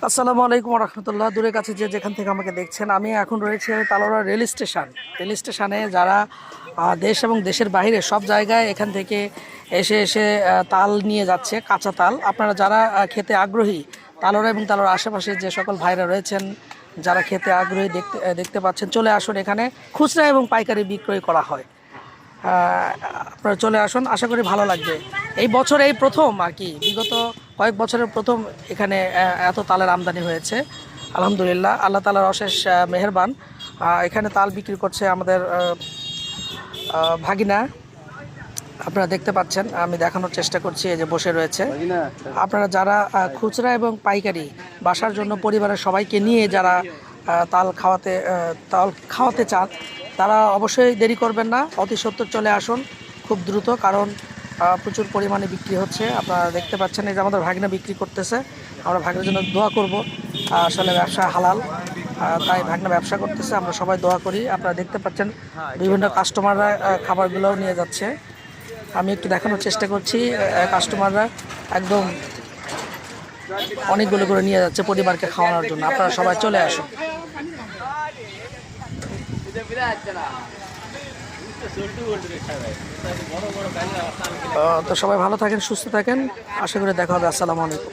আসসালামু আলাইকুম রহমতুল্লাহ দূরের কাছে যে যেখান থেকে আমাকে দেখছেন, আমি এখন রয়েছে তালোড়া রেল স্টেশন। রেল স্টেশনে যারা দেশ এবং দেশের বাইরে সব জায়গায় এখান থেকে এসে এসে তাল নিয়ে যাচ্ছে, কাঁচা তাল। আপনারা যারা খেতে আগ্রহী, তালোড়া এবং তালোড়ার আশেপাশে যে সকল ভাইরা রয়েছেন, যারা খেতে আগ্রহী দেখতে দেখতে পাচ্ছেন, চলে আসুন এখানে। খুচরা এবং পাইকারি বিক্রয় করা হয়। আপনারা চলে আসুন, আশা করি ভালো লাগবে। এই বছর এই প্রথম আর কি, বিগত কয়েক বছরের প্রথম এখানে এত তালের আমদানি হয়েছে। আলহামদুলিল্লাহ আল্লাহ তালার অশেষ মেহেরবান। এখানে তাল বিক্রি করছে আমাদের ভাগিনা। আপনারা দেখতে পাচ্ছেন আমি দেখানোর চেষ্টা করছি এই যে বসে রয়েছে। আপনারা যারা খুচরা এবং পাইকারি বাসার জন্য পরিবারের সবাইকে নিয়ে যারা তাল খাওয়াতে তাল খাওয়াতে চান তারা অবশ্যই দেরি করবেন না। অতি সত্তর চলে আসুন খুব দ্রুত কারণ প্রচুর পরিমাণে বিক্রি হচ্ছে। আপনারা দেখতে পাচ্ছেন এই যে আমাদের ভাগনা বিক্রি করতেছে। আমরা ভাগনার জন্য দোয়া করব। আসলে ব্যবসা হালাল। তাই ভাগনা ব্যবসা করতেছে, আমরা সবাই দোয়া করি। আপনারা দেখতে পাচ্ছেন বিভিন্ন কাস্টমাররা খাবারগুলোও নিয়ে যাচ্ছে। আমি একটু দেখানোর চেষ্টা করছি কাস্টমাররা একদম অনেকগুলো করে নিয়ে যাচ্ছে পরিবারকে খাওয়ানোর জন্য। আপনারা সবাই চলে আসুন। তো সবাই ভালো থাকেন সুস্থ থাকেন। আশা করি দেখা হবে আসসালামু আলাইকুম।